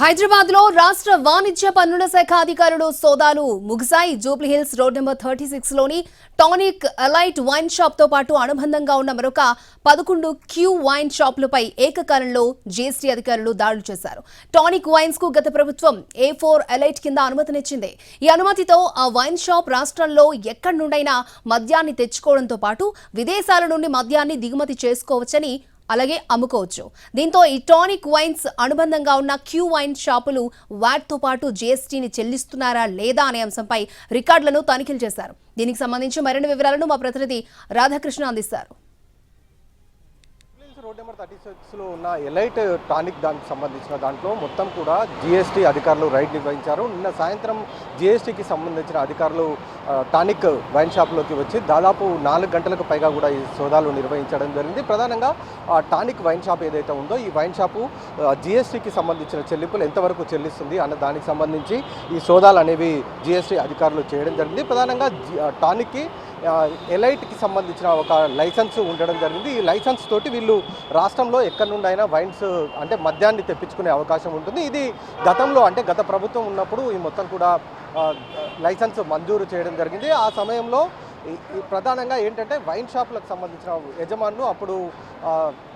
హైదరాబాద్లో రాష్ట్ర వాణిజ్య పన్నుల శాఖ అధికారులు సోదాలు ముగిశాయి. జూబ్లీహిల్స్ రోడ్ నెంబర్ థర్టీ సిక్స్లోని టానిక్ అలైట్ వైన్ షాప్తో పాటు అనుబంధంగా ఉన్న మరొక పదకొండు క్యూ వైన్ షాపులపై ఏకకాలంలో జీఎస్టీ అధికారులు దాడులు చేశారు. టానిక్ వైన్స్కు గత ప్రభుత్వం ఏ ఫోర్ ఎలైట్ కింద అనుమతినిచ్చింది. ఈ అనుమతితో ఆ వైన్ షాప్ రాష్ట్రంలో ఎక్కడి నుండైనా మద్యాన్ని తెచ్చుకోవడంతో పాటు విదేశాల నుండి మద్యాన్ని దిగుమతి చేసుకోవచ్చని అలాగే అమ్ముకోవచ్చు. దీంతో ఈ టానిక్ వైన్స్ అనుబంధంగా ఉన్న క్యూ వైన్ షాపులు వాట్తో పాటు జీఎస్టీని చెల్లిస్తున్నారా లేదా అనే అంశంపై రికార్డులను తనిఖీలు చేశారు. దీనికి సంబంధించి మరిన్ని వివరాలను మా ప్రతినిధి రాధాకృష్ణ అందిస్తారు. రోడ్ నెంబర్ థర్టీ సిక్స్లో ఉన్న ఎలైట్ టానిక్ దానికి సంబంధించిన దాంట్లో మొత్తం కూడా జిఎస్టీ అధికారులు రైడ్ నిర్వహించారు. నిన్న సాయంత్రం జిఎస్టీకి సంబంధించిన అధికారులు టానిక్ వైన్ షాప్లోకి వచ్చి దాదాపు నాలుగు గంటలకు పైగా కూడా ఈ సోదాలు నిర్వహించడం జరిగింది. ప్రధానంగా ఆ టానిక్ వైన్ షాప్ ఏదైతే ఉందో ఈ వైన్ షాపు జిఎస్టీకి సంబంధించిన చెల్లింపులు ఎంతవరకు చెల్లిస్తుంది అన్న దానికి సంబంధించి ఈ సోదాలు అనేవి జిఎస్టీ అధికారులు చేయడం జరిగింది. ప్రధానంగా జి- టానిక్కి ఎలైట్కి సంబంధించిన ఒక లైసెన్స్ ఉండడం జరిగింది. ఈ లైసెన్స్ తోటి వీళ్ళు రాష్ట్రంలో ఎక్కడి నుండి అయినా వైన్స్ అంటే మద్యాన్ని తెప్పించుకునే అవకాశం ఉంటుంది. ఇది గతంలో అంటే గత ప్రభుత్వం ఉన్నప్పుడు ఈ మొత్తం కూడా లైసెన్స్ మంజూరు చేయడం జరిగింది. ఆ సమయంలో ఈ- ప్రధానంగా ఏంటంటే వైన్ షాపులకు సంబంధించిన యజమానులు అప్పుడు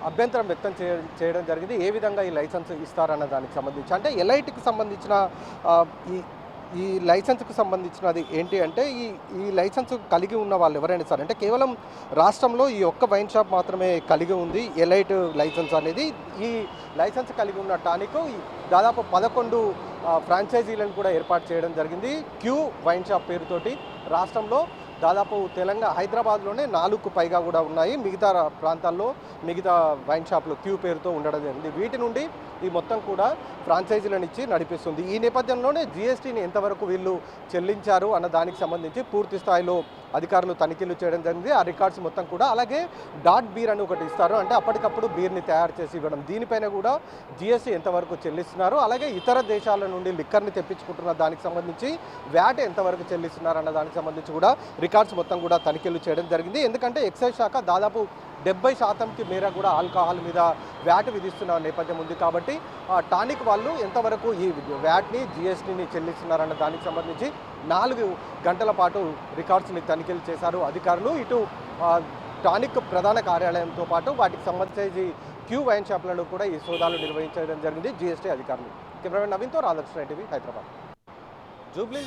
అభ్యంతరం వ్యక్తం చేయ చేయడం జరిగింది. ఏ విధంగా ఈ లైసెన్స్ ఇస్తారన్న దానికి సంబంధించి అంటే ఎలైట్కి సంబంధించిన ఈ ఈ లైసెన్స్కు సంబంధించినది ఏంటి అంటే ఈ ఈ లైసెన్స్ కలిగి ఉన్న వాళ్ళు ఎవరైనా సరే అంటే కేవలం రాష్ట్రంలో ఈ ఒక్క వైన్ షాప్ మాత్రమే కలిగి ఉంది ఎలైట్ లైసెన్స్ అనేది. ఈ లైసెన్స్ కలిగి ఉన్న టానిక్ దాదాపు పదకొండు ఫ్రాంచైజీలను కూడా ఏర్పాటు చేయడం జరిగింది క్యూ వైన్ షాప్ పేరుతోటి రాష్ట్రంలో. దాదాపు తెలంగాణ హైదరాబాద్లోనే నాలుగుకు పైగా కూడా ఉన్నాయి. మిగతా ప్రాంతాల్లో మిగతా వైన్ షాపులు క్యూ పేరుతో ఉండడం జరిగింది. వీటి నుండి ఈ మొత్తం కూడా ఫ్రాంచైజీలను ఇచ్చి నడిపిస్తుంది. ఈ నేపథ్యంలోనే జిఎస్టీని ఎంతవరకు వీళ్ళు చెల్లించారు అన్న దానికి సంబంధించి పూర్తి స్థాయిలో అధికారులు తనిఖీలు చేయడం జరిగింది. ఆ రికార్డ్స్ మొత్తం కూడా అలాగే డాట్ బీర్ అని ఒకటి ఇస్తారు. అంటే అప్పటికప్పుడు బీర్ని తయారు చేసి ఇవ్వడం. దీనిపైన కూడా జిఎస్టీ ఎంతవరకు చెల్లిస్తున్నారు? అలాగే ఇతర దేశాల నుండి లిక్కర్ని తెప్పించుకుంటున్న దానికి సంబంధించి వ్యాట్ ఎంతవరకు చెల్లిస్తున్నారు అన్న దానికి సంబంధించి కూడా రికార్డ్స్ మొత్తం కూడా తనిఖీలు చేయడం జరిగింది. ఎందుకంటే ఎక్సైజ్ శాఖ దాదాపు డెబ్బై శాతంకి మేర కూడా ఆల్కహాల్ మీద వ్యాట్ విధిస్తున్న నేపథ్యం ఉంది కాబట్టి ఆ టానిక్ వాళ్ళు ఎంతవరకు ఈ వ్యాట్ని జిఎస్టీని చెల్లిస్తున్నారన్న దానికి సంబంధించి నాలుగు గంటల పాటు రికార్డ్స్ని తనిఖీలు చేశారు అధికారులు. ఇటు టానిక్ ప్రధాన కార్యాలయంతో పాటు వాటికి సంబంధించి క్యూ వైన్ షాప్లను కూడా ఈ సోదాలు నిర్వహించడం జరిగింది జిఎస్టీ అధికారులు. కెమెరామెన్ నవీన్తో రాధాకృష్ణ టీవీ హైదరాబాద్. జూబ్లీ